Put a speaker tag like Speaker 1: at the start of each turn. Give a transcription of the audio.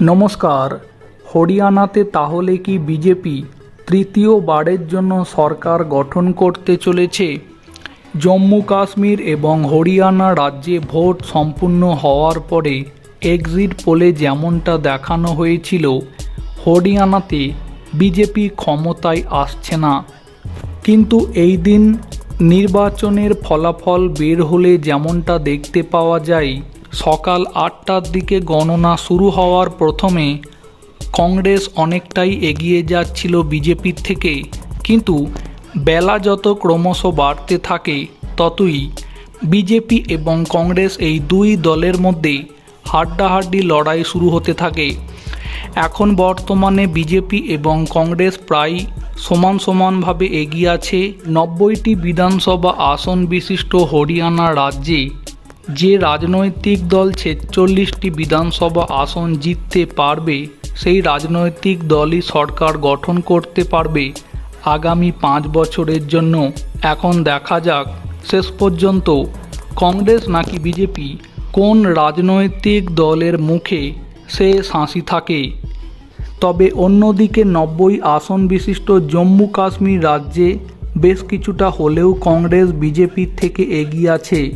Speaker 1: নমস্কার, হরিয়ানাতে তাহলে কি বিজেপি তৃতীয়বারের জন্য সরকার গঠন করতে চলেছে? জম্মু কাশ্মীর এবং হরিয়ানা রাজ্যে ভোট সম্পূর্ণ হওয়ার পরে এক্সিট পোলে যেমনটা দেখানো হয়েছিল, হরিয়ানাতে বিজেপি ক্ষমতায় আসছে না। কিন্তু এই দিন নির্বাচনের ফলাফল বের হলে যেমনটা দেখতে পাওয়া যায় সকাল আটটার দিকে গণনা শুরু হওয়ার প্রথমে কংগ্রেস অনেকটাই এগিয়ে যাচ্ছিল বিজেপির থেকে। কিন্তু বেলা যত ক্রমশ বাড়তে থাকে, ততই বিজেপি এবং কংগ্রেস এই দুই দলের মধ্যে হাড্ডাহাড্ডি লড়াই শুরু হতে থাকে। এখন বর্তমানে বিজেপি এবং কংগ্রেস প্রায় সমান সমানভাবে এগিয়ে আছে। নব্বইটি বিধানসভা আসন বিশিষ্ট হরিয়ানা রাজ্যে যে রাজনৈতিক দল ছেচল্লিশটি বিধানসভা আসন জিততে পারবে, সেই রাজনৈতিক দলই সরকার গঠন করতে পারবে আগামী পাঁচ বছরের জন্য। এখন দেখা যাক, শেষ পর্যন্ত কংগ্রেস নাকি বিজেপি কোন রাজনৈতিক দলের মুখে সে শাঁসি থাকে। তবে অন্যদিকে নব্বই আসন বিশিষ্ট জম্মু কাশ্মীর রাজ্যে বেশ কিছুটা হলেও কংগ্রেস বিজেপির থেকে এগিয়ে আছে।